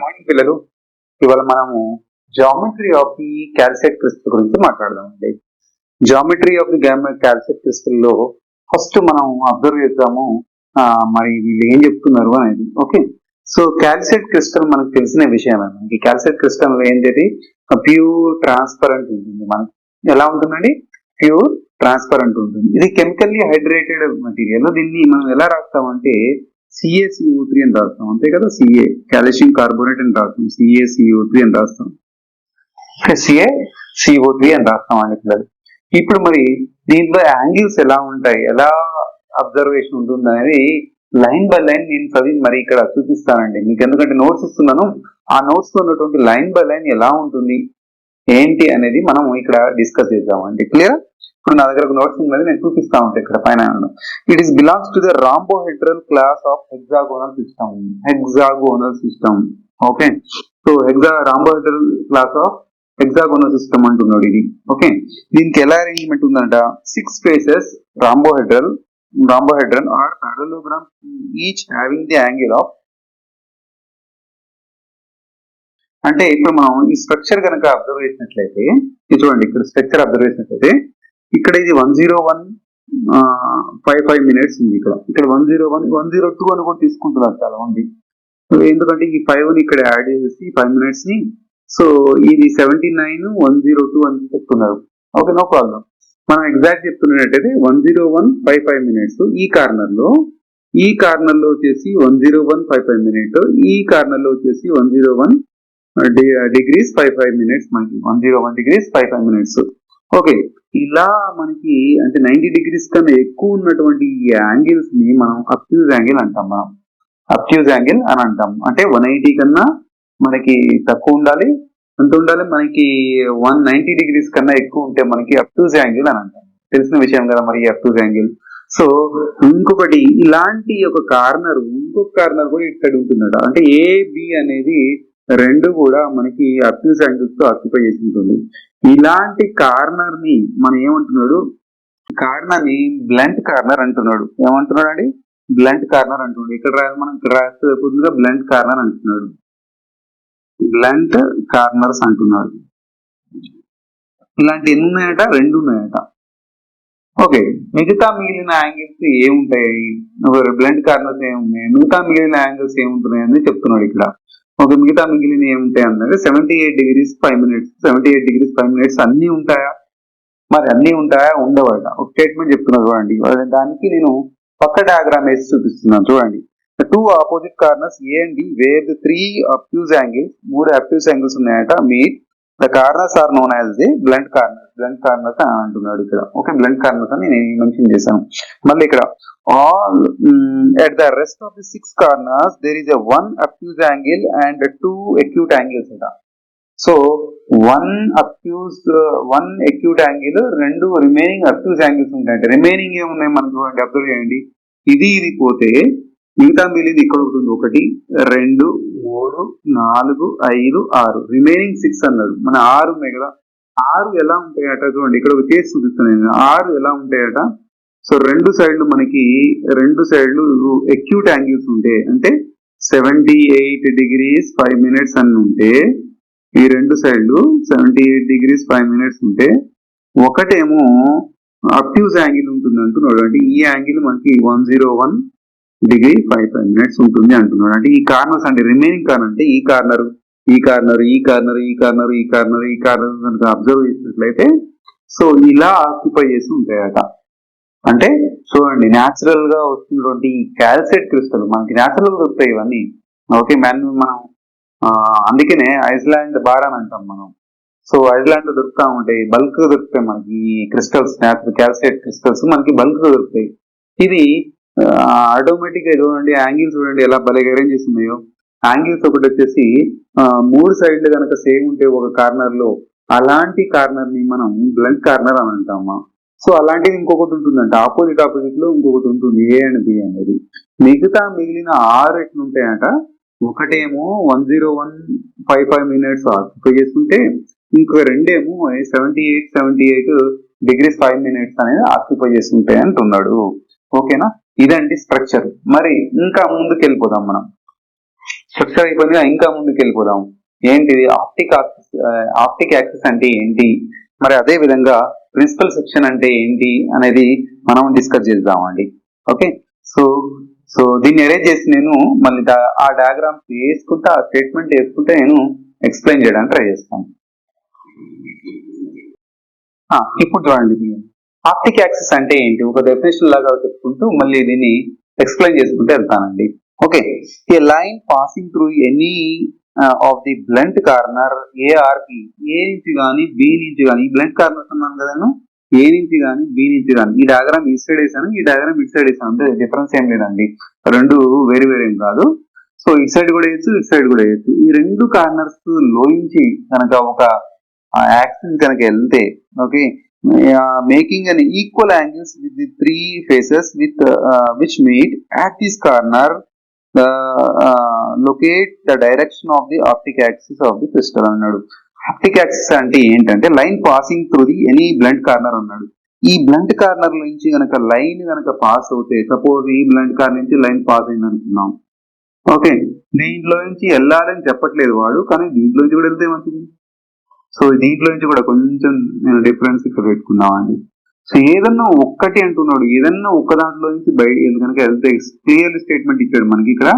Morning పిల్లలు ఇవాళ మనము geometry of the calcite crystal గురించి మాట్లాడదామండి. జామెట్రీ ఆఫ్ ది క్యాల్సైట్ క్రిస్టల్లో ఫస్ట్ మనం అబ్జర్వ్ చేద్దాము. మరి వీళ్ళు ఏం చెప్తున్నారు అనేది ఓకే సో క్యాల్సైట్ క్రిస్టల్ మనకు తెలిసిన విషయమే మనకి క్యాల్సైట్ క్రిస్టల్ ఏంటి ప్యూర్ ట్రాన్స్పరెంట్ ఉంటుంది మనకి. ఎలా ఉంటుందండి? ప్యూర్ ట్రాన్స్పరెంట్ ఉంటుంది. ఇది కెమికల్లీ హైడ్రేటెడ్ మెటీరియల్ దీన్ని మనం ఎలా రాస్తామంటే సిఏసిఓ త్రీ అని రాస్తాం. అంతే కదా? సిఏ కాల్షియం కార్బోనేట్ అని రాస్తాం. సిఏసిఓ త్రీ అని రాస్తాం. సిఏ సిఓ త్రీ అని రాస్తాం అని పిల్లలు ఇప్పుడు మరి దీంట్లో యాంగిల్స్ ఎలా ఉంటాయి? ఎలా అబ్జర్వేషన్ ఉంటుంది అనేది లైన్ బై లైన్ నేను చదివి మరి ఇక్కడ చూపిస్తానండి. మీకు ఎందుకంటే నోట్స్ ఇస్తున్నాను. ఆ నోట్స్లో ఉన్నటువంటి లైన్ బై లైన్ ఎలా ఉంటుంది? ఏంటి అనేది మనం ఇక్కడ డిస్కస్ చేద్దామండి. క్లియర్ ఇప్పుడు నా దగ్గర నోట్స్ ఉన్నది నేను చూపిస్తా ఉంటాను ఇక్కడ పైన. It is belongs to the rhombohedral class of hexagonal system hexagonal system okay so hexa rhombohedral class of hexagonal system అంటున్నాడు ఇది. ఓకే దీనికి ఎలా అరేంజ్మెంట్ ఉందంట? Six faces rhombohedral rhombohedral are parallelogram each having the angle of అంటే ఇప్పుడు మనం ఈ structure కనుక అబ్జర్వ్ చేసినట్లయితే చూడండి ఇక్కడ స్ట్రక్చర్ అబ్జర్వ్ చేసినట్లయితే ఇక్కడ ఇది one zero one five five minutes ఉంది ఇక్కడ. ఇక్కడ one zero one one zero two అని కూడా తీసుకుంటున్నారు చాలా మంది ఎందుకంటే ఈ ఫైవ్ని ఇక్కడ యాడ్ చేసి ఫైవ్ మినిట్స్ని సో ఇది seventy nine one zero two అని చెప్తున్నారు. Okay no problem. మనం exact చెప్తున్నట్టయితే one zero one five five minutes. ఈ కార్నర్లో ఈ కార్నర్లో వచ్చేసి one zero one five five minute. ఈ కార్నర్లో వచ్చేసి one zero one degrees five five minutes. మనకి one zero one degrees five five minutes. Okay. ఇలా మనకి అంటే నైన్టీ డిగ్రీస్ కన్నా ఎక్కువ ఉన్నటువంటి ఈ యాంగిల్స్ని మనం అప్యూజ్ యాంగిల్ అంటాం మనం. అప్యూజ్ యాంగిల్ అని అంటాం. అంటే వన్ ఎయిటీ కన్నా మనకి తక్కువ ఉండాలి. ఎంత ఉండాలి? మనకి వన్ నైన్టీ డిగ్రీస్ కన్నా ఎక్కువ ఉంటే మనకి అప్యూజ్ యాంగిల్ అని అంటాం. తెలిసిన విషయం కదా మరి అప్యూజ్ యాంగిల్. సో ఇంకొకటి ఇలాంటి ఒక కార్నర్ ఇంకొక కార్నర్ కూడా ఇక్కడ ఉంటుందట అంటే ఏబి అనేది రెండు కూడా మనకి అక్యూస్ యాంగిల్స్తో ఆక్యుపై చేసి ఉంటుంది. ఇలాంటి కార్నర్ని మనం ఏమంటున్నాడు? కార్నర్ని బ్లంట్ కార్నర్ అంటున్నాడు. ఏమంటున్నాడు అండి బ్లంట్ కార్నర్ అంటున్నాడు. ఇక్కడ రాయాలి మనం ఇక్కడ రాస్తే బ్లంట్ కార్నర్ అంటున్నాడు. బ్లంట్ కార్నర్స్ అంటున్నాడు. ఇలాంటి ఎన్ని ఉన్నాయట రెండు ఉన్నాయట. ఓకే మిగతా మిగిలిన యాంగిల్స్ ఏముంటాయి? బ్లంట్ కార్నర్స్ ఏమున్నాయి? మిగతా మిగిలిన యాంగిల్స్ ఏముంటున్నాయి అని చెప్తున్నాడు ఇక్కడ. ఒక మిగతా మిగిలిన ఏముంటాయి అన్నది? Seventy eight degrees five minutes seventy eight degrees five minutes అన్ని ఉంటాయా? మరి అన్ని ఉంటాయా? ఉండవట ఒక స్టేట్మెంట్ చెప్తున్నా చూడండి. దానికి నేను పక్క డయాగ్రామ్ వేసి చూపిస్తున్నాను. చూడండి. Two opposite corners A and where the three obtuse angles మూడు అప్యూజ్ యాంగిల్స్ ఉన్నాయట meet the corners are known as the blunt corner blunt corners అని అంటున్నాడు ఇక్కడ. ఓకే బ్లంట్ కార్నర్స్ అని నేను మెన్షన్ చేశాను. మళ్ళీ ఇక్కడ all at the rest of the six corners there is a one obtuse angle and two acute angles అంట. So one accuse one acute angle రెండు రిమైనింగ్ అక్యూజ్ యాంగిల్స్ ఉంటాయంటే. Remaining ఏమున్నాయి మనకు? చూడండి అబ్జర్వ్ చేయండి. ఇది ఇది పోతే మిగతా మిగిలింది ఇక్కడ ఉంటుంది ఒకటి రెండు మూడు నాలుగు ఐదు ఆరు. రిమైనింగ్ సిక్స్ అన్నాడు. మన ఆరు ఉన్నాయి కదా. ఆరు ఎలా ఉంటాయట చూడండి ఇక్కడ ఒక కేసు చూపిస్తున్నాను. ఆరు ఎలా ఉంటాయట? సో రెండు సైడ్లు మనకి రెండు సైడ్లు ఎక్యూట్ యాంగిల్స్ ఉంటాయి అంటే seventy eight degrees five minutes అని ఉంటే ఈ రెండు సైడ్లు seventy eight degrees five minutes ఉంటే ఒకటేమో అక్యూజ్ యాంగిల్ ఉంటుంది అంటున్నాడు. అంటే ఈ యాంగిల్ మనకి one zero one degree five five minutes ఉంటుంది అంటున్నాడు. అంటే ఈ కార్నర్స్ అంటే రిమైనింగ్ కార్నర్ అంటే ఈ కార్నర్ ఈ కార్నర్ ఈ కార్నర్ ఈ కార్నర్ ఈ కార్నర్ ఈ కార్నర్ కనుక అబ్జర్వ్ చేసినట్లయితే సో ఇలా ఆక్యుపై చేసి ఉంటాయట. అంటే చూడండి న్యాచురల్గా వస్తున్నటువంటి ఈ క్యాల్సైట్ క్రిస్టల్ మనకి న్యాచురల్గా దొరుకుతాయి ఇవన్నీ. ఓకే మ్యాన్ మనం అందుకనే ఐస్లాండ్ బారాన్ అని అంటాం మనం. సో ఐస్లాండ్లో దొరుకుతా ఉంటాయి బల్క్గా దొరుకుతాయి మనకి ఈ క్రిస్టల్స్ న్యాచురల్ క్యాల్సైట్ క్రిస్టల్స్ మనకి బల్క్గా దొరుకుతాయి. ఇది ఆటోమేటిక్గా చూడండి యాంగిల్ చూడండి ఎలా భలే అరేంజ్ ఉన్నాయో. యాంగిల్స్ ఒకటి వచ్చేసి మూడు సైడ్లు కనుక సేమ్ ఉంటే ఒక కార్నర్లో అలాంటి కార్నర్ని మనం బ్లంట్ కార్నర్ అని అంటామా? సో అలాంటిది ఇంకొకటి ఉంటుందంట. ఆపోజిట్ ఆపోజిట్లో ఇంకొకటి ఉంటుంది. ఏ అండ్ బి అనేది. మిగతా మిగిలిన ఆరు ఎట్లు ఉంటాయంట? ఒకటేమో one zero one five five minutes occupy చేసుకుంటే ఇంకో రెండేమో seventy eight seventy eight degrees five minutes అనేది ఆక్యుపై చేసుకుంటాయి అంటున్నాడు. ఓకేనా ఇదండి స్ట్రక్చర్ మరి ఇంకా ముందుకు వెళ్ళిపోదాం మనం. స్ట్రక్చర్ అయిపోయిందిగా ఇంకా ముందుకు వెళ్ళిపోదాం ఏంటిది? ఆప్టిక్ ఆప్టిక్ యాక్సెస్ అంటే ఏంటి? మరి అదే విధంగా ప్రిన్సిపల్ సెక్షన్ అంటే ఏంటి అనేది మనం డిస్కస్ చేద్దామండి. ఓకే? సో సో దీన్ని అరేంజ్ చేసి నేను మళ్ళీ ఆ డయాగ్రామ్స్ వేసుకుంటా ఆ స్టేట్మెంట్ వేసుకుంటే నేను ఎక్స్ప్లెయిన్ చేయడానికి ట్రై చేస్తాను. ఇప్పుడు చూడండి ఆప్టిక్ యాక్సెస్ అంటే ఏంటి? ఒక డెఫినేషన్ లాగా చెప్పుకుంటూ మళ్ళీ దీన్ని ఎక్స్ప్లెయిన్ చేసుకుంటూ వెళ్తానండి. Okay a line passing through any of the blunt corner A or A నుంచి కానీ బి నుంచి కానీ ఈ బ్లంట్ కార్నర్స్ అన్నాను కదా ఏ నుంచి కానీ బి నుంచి కానీ ఈ డయాగ్రామ్ ఈ సైడ్ వేసాను ఈ డయాగ్రామ్ ఇటు సైడ్ వేసాను. అంటే డిఫరెన్స్ ఏం లేదండి. రెండు వేరు వేరేం కాదు. సో ఇటు సైడ్ కూడా వేయచ్చు ఇటు సైడ్ కూడా వేయచ్చు. ఈ రెండు కార్నర్స్ లోయించి కనుక ఒక యాక్సిస్ కనుక వెళ్తే okay making an equal angles with the three faces with which meet at this corner locate the direction of the optic axis of the crystal అన్నాడు. ఆప్టిక్ యాక్సిస్ అంటే ఏంటంటే line passing through the any blunt corner అన్నాడు. ఈ blunt corner నుంచి గనక line గనక pass అవుతే suppose ఈ బ్లంట్ కార్నర్ నుంచి లైన్ పాస్ అయింది అనుకున్నాం ఓకే దీంట్లో నుంచి వెళ్ళాలని చెప్పట్లేదు వాడు కానీ దీంట్లో నుంచి కూడా వెళ్తే మంచిది సో దీంట్లో నుంచి కూడా కొంచెం నేను డిఫరెన్స్ ఇక్కడ పెట్టుకున్నామండి సో ఏదన్నా ఒక్కటి అంటున్నాడు. ఏదన్నా ఒక్క దాంట్లో నుంచి బయట కనుక వెళ్తే క్లియర్ స్టేట్మెంట్ ఇచ్చాడు మనకి ఇక్కడ.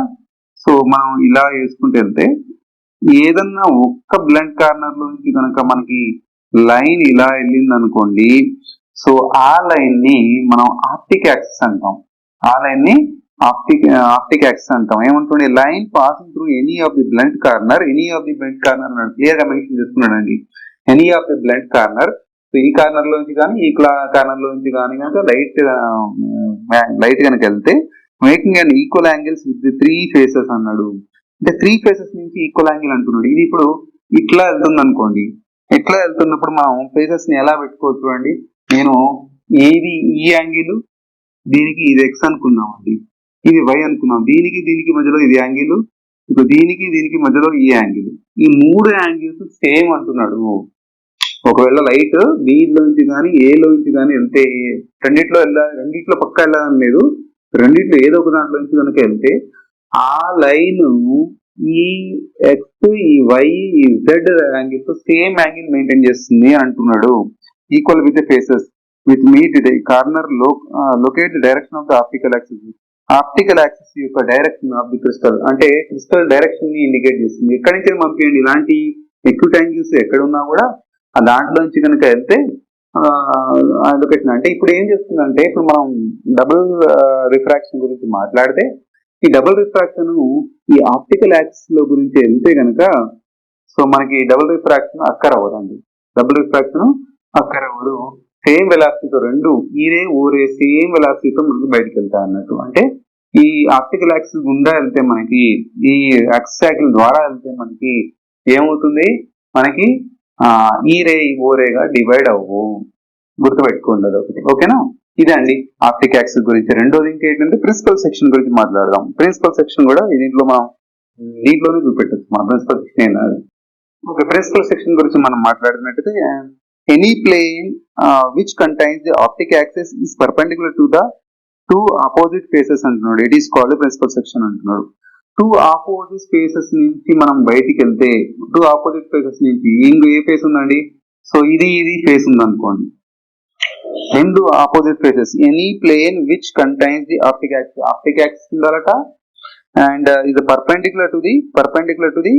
సో మనం ఇలా వేసుకుంటూ వెళ్తే ఏదన్నా ఒక్క బ్లండ్ కార్నర్ నుంచి కనుక మనకి లైన్ ఇలా వెళ్ళింది అనుకోండి సో ఆ లైన్ని మనం ఆప్టిక్ యాక్సెస్ అంటాం. ఆ లైన్ని ఆప్టిక్ ఆప్టిక్ యాక్సెస్ అంటాం ఏమంటుంది line passing through any of the blunt corner any of the blunt corner క్లియర్గా మెన్షన్ చేస్తున్నాడండి. Any of the blunt corner so ఈ కార్నర్ నుంచి కానీ ఈ కార్నర్ నుంచి కానీ కనుక లైట్ లైట్ కనుక వెళ్తే making and equal angles with three faces అన్నాడు. అంటే త్రీ ఫేసెస్ నుంచి ఈక్వల్ యాంగిల్ అంటున్నాడు. ఇది ఇప్పుడు ఇట్లా వెళ్తుంది అనుకోండి ఇట్లా వెళ్తున్నప్పుడు మనం ఫేసెస్ని ఎలా పెట్టుకోవచ్చు అండి? నేను ఏది ఈ యాంగిల్ దీనికి ఇది ఎక్స్ అనుకున్నాం అండి ఇది వై అనుకున్నాం దీనికి దీనికి మధ్యలో ఇది యాంగిల్ ఇప్పుడు దీనికి దీనికి మధ్యలో ఈ యాంగిల్ ఈ మూడు యాంగిల్స్ సేమ్ అంటున్నాడు. ఒకవేళ లైట్ దీంట్లో నుంచి కానీ ఏలో నుంచి కానీ వెళ్తే రెండిట్లో వెళ్ళాలి రెండిట్లో పక్క వెళ్ళాలని లేదు. రెండిట్లో ఏదో ఒక దాంట్లో నుంచి కనుక వెళ్తే ఆ లైన్ ఈ ఎక్స్ ఈ వై ఈ జెడ్ యాంగిల్తో సేమ్ యాంగిల్ మెయింటైన్ చేస్తుంది అంటున్నాడు. Equal with faces with meet కార్నర్లో locate direction of the optical axis optical axis యొక్క డైరెక్షన్ ఆఫ్ ది క్రిస్టల్ అంటే క్రిస్టల్ డైరెక్షన్ని ఇండికేట్ చేస్తుంది. ఎక్కడి నుంచి పంపించండి? ఇలాంటి ఎక్యూట్ యాంగిల్స్ ఎక్కడ ఉన్నా కూడా ఆ దాంట్లో నుంచి కనుక వెళ్తే ఎడ్యుకేషన్ అంటే ఇప్పుడు ఏం చేస్తుందంటే ఇప్పుడు మనం డబుల్ రిఫ్రాక్షన్ గురించి మాట్లాడితే ఈ డబుల్ రిఫ్రాక్షన్ ఈ ఆప్టికల్ యాక్సిస్లో గురించి వెళ్తే కనుక సో మనకి డబుల్ రిఫ్రాక్షన్ అక్కర్ అవ్వదండి డబుల్ రిఫ్రాక్షన్ అక్కర్ అవ్వదు సేమ్ వెలాసిటీతో రెండు ఈరే ఊరే సేమ్ వెలాసిటీతో మనకి బయటకు వెళ్తాయి అన్నట్టు. అంటే ఈ ఆప్టికల్ యాక్సిస్ గుండా వెళ్తే మనకి ఈ యాక్సిస్ సైకిల్ ద్వారా వెళ్తే మనకి ఏమవుతుంది? మనకి ఈ రే ఈ ఓ రేగా డివైడ్ అవ్వు. గుర్తుపెట్టుకోండి అది ఒకటి ఓకేనా? ఇదే అండి. ఆప్టిక్ యాక్సిస్ గురించి. రెండోది ఇంకేంటంటే ప్రిన్సిపల్ సెక్షన్ గురించి మాట్లాడదాం. ప్రిన్సిపల్ సెక్షన్ కూడా దీంట్లో మనం దీంట్లోనే చూపెట్టచ్చు. మన ప్రిన్సిపల్ సెక్షన్ ఏంటది ఓకే ప్రిన్సిపల్ సెక్షన్ గురించి మనం మాట్లాడినట్టయితే any plane which contains the optic axis is perpendicular to the two opposite faces అంటున్నాడు. It is called principal section అంటున్నాడు. టూ ఆపోజిట్ ఫేసెస్ నుంచి మనం బయటికి వెళ్తే టూ ఆపోజిట్ ఫేసెస్ నుంచి ఇంకో ఏ ఫేస్ ఉందండి? సో ఇది ఇది ఫేస్ ఉంది అనుకోండి రెండు opposite faces any plane which contains the optic axis optic axis ఉండాలట అండ్ ఇది perpendicular to the perpendicular to the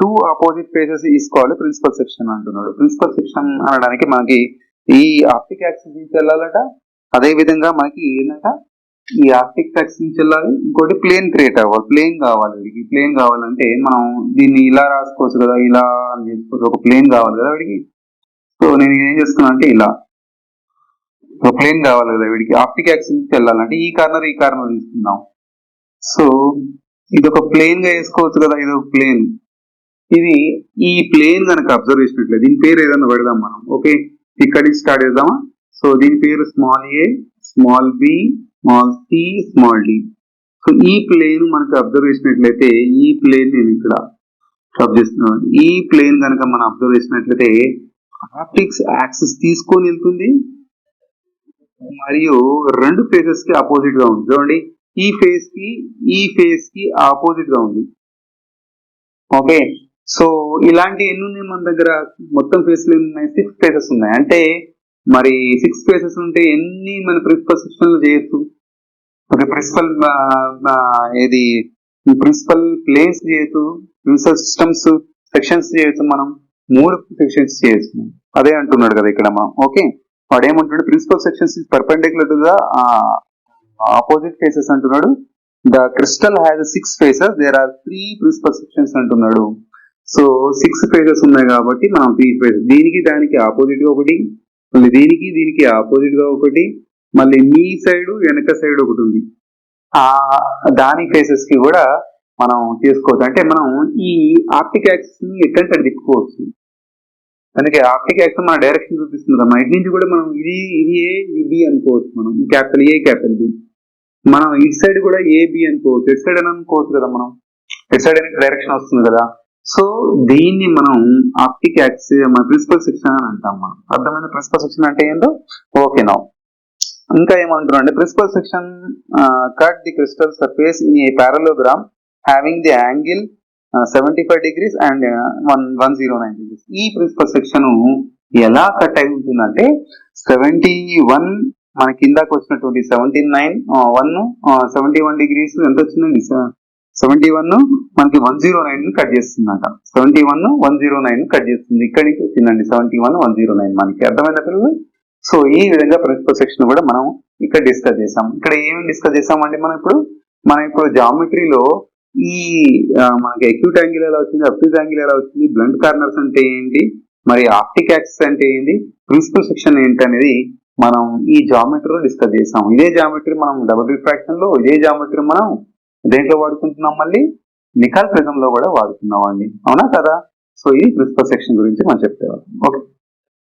two opposite faces తీసుకోవాలి ప్రిన్సిపల్ సెక్షన్ అంటున్నాడు. ప్రిన్సిపల్ సెక్షన్ అనడానికి మనకి ఈ ఆప్టిక్ యాక్సిస్ నుంచి వెళ్ళాలట అదే విధంగా మనకి ఏంటంట ఈ ఆప్టిక్ యాక్సిస్ వెళ్ళాలి. ఇంకోటి ప్లేన్ క్రియేట్ అవ్వాలి. ప్లేన్ కావాలి వీడికి. ప్లేన్ కావాలంటే మనం దీన్ని ఇలా రాసుకోవచ్చు కదా ఇలా అని చేసుకోవచ్చు ఒక ప్లేన్ కావాలి కదా వీడికి. సో నేను ఏం చేస్తున్నా అంటే ఇలా. ఒక ప్లేన్ కావాలి కదా వీడికి. ఆప్టిక్ యాక్సిస్ వెళ్ళాలంటే ఈ కార్నర్ ఈ కార్నర్ తీసుకుందాం. సో ఇది ఒక ప్లేన్గా వేసుకోవచ్చు కదా ఇది ఒక ప్లేన్. ఇది ఈ ప్లేన్ కనుక అబ్జర్వ్ చేసినట్లయితే దీని పేరు ఏదైనా పెడదాం మనం. ఓకే? ఇక్కడి నుంచి స్టార్ట్ చేద్దామా? సో దీని పేరు small A small B small C small D so ఈ ప్లేన్ మనకి అబ్జర్వ్ చేసినట్లయితే ఈ ప్లేన్ నేను ఇక్కడ అబ్జర్వ్ చేస్తున్నాను. ఈ ప్లేన్ కనుక మనం అబ్జర్వ్ చేసినట్లయితే ఆప్టిక్స్ యాక్సిస్ తీసుకొని వెళ్తుంది. మరియు రెండు ఫేసెస్కి అపోజిట్గా ఉంది. చూడండి ఈ ఫేస్కి ఈ ఫేస్కి ఆపోజిట్గా ఉంది. ఓకే? సో ఇలాంటి ఎన్ని ఉన్నాయి మన దగ్గర? మొత్తం ఫేస్లు ఎన్ని ఉన్నాయి సిక్స్ ఫేసెస్ ఉన్నాయి. అంటే మరి సిక్స్ ఫేసెస్ ఉంటే ఎన్ని మన ప్రిన్సిపల్ సెక్షన్ చేయొచ్చు ప్రిన్సిపల్ ఏది ప్రిన్సిపల్ ప్లేన్స్ చేయొచ్చు? ప్రిన్సిపల్ సిస్టమ్స్ సెక్షన్స్ చేయొచ్చు మనం? మూడు సెక్షన్స్ చేయొచ్చు. అదే అంటున్నాడు కదా ఇక్కడ మనం ఓకే? వాడు ఏమంటున్నాడు principal sections perpendicular to opposite faces అంటున్నాడు. The crystal has six faces there are three principal sections అంటున్నాడు. సో సిక్స్ ఫేజెస్ ఉన్నాయి కాబట్టి మనం త్రీ ఫేజెస్ దీనికి దానికి ఆపోజిట్ ఒకటి మళ్ళీ దీనికి దీనికి ఆపోజిట్గా ఒకటి మళ్ళీ మీ సైడ్ వెనక సైడ్ ఒకటి ఉంది. ఆ దాని ఫేసెస్కి కూడా మనం తీసుకోవచ్చు. అంటే మనం ఈ ఆప్టిక్ యాక్సిస్ని ఎట్టంటే తిప్పుకోవచ్చు. అందుకే ఆప్టిక్ యాక్సిస్ మన డైరెక్షన్ చూపిస్తుంది కదా. ఇటు నుంచి కూడా మనం ఇది ఇది ఏ ఇది బి అనుకోవచ్చు మనం. క్యాపిటల్ ఏ క్యాపిటల్ బి మనం ఇటు సైడ్ కూడా ఏ బి అనుకోవచ్చు. ఇటు సైడ్ అని అనుకోవచ్చు కదా మనం. ఇటు సైడ్ డైరెక్షన్ వస్తుంది కదా. సో దీన్ని మనం ఆప్టిక్ యాక్సిస్ మన ప్రిన్సిపల్ సెక్షన్ అని అంటాం మనం. అర్థమైన ప్రిన్సిపల్ సెక్షన్ అంటే ఏందో? ఓకే నా. ఇంకా ఏమంటున్నాం అంటే principal section cut the crystal surface in a parallelogram having the angle seventy five degrees and one one zero nine degrees. ఈ ప్రిన్సిపల్ సెక్షన్ ఎలా కట్ అయి ఉంటుందంటే సెవెంటీ వన్ మన కిందకు వచ్చినటువంటి seventy nine one seventy one degrees ఎంత వచ్చిందండి seventy one మనకి వన్ జీరో నైన్ కట్ చేస్తుందంట. Seventy one one zero nine cut చేస్తుంది. ఇక్కడి నుంచి వచ్చిందండి seventy one one zero nine మనకి. అర్థమైన పిల్లలు? సో ఈ విధంగా ప్రిన్సిపల్ సెక్షన్ కూడా మనం ఇక్కడ డిస్కస్ చేసాం. ఇక్కడ ఏం డిస్కస్ చేసామండి మనం ఇప్పుడు? మనం ఇప్పుడు జామెట్రీలో ఈ మనకి అక్యూట్ యాంగిల్ ఎలా వచ్చింది అబ్సూట్ యాంగిల్ ఎలా వచ్చింది బ్లంట్ కార్నర్స్ అంటే ఏంటి మరి ఆప్టిక్ యాక్సెస్ అంటే ఏంటి ప్రిన్సిపల్ సెక్షన్ ఏంటి అనేది మనం ఈ జామెట్రీలో డిస్కస్ చేసాం. ఇదే జామెట్రీ మనం డబుల్ రిఫ్రాక్షన్లో ఇదే జామెట్రీ మనం దేంట్లో వాడుకుంటున్నాం మళ్ళీ? నిఖాల్ ప్రిజం లో కూడా వాడుతున్నాం అండి అవునా కదా? సో ఈ ప్రిన్సిపల్ సెక్షన్ గురించి మనం చెప్తే ఓకే.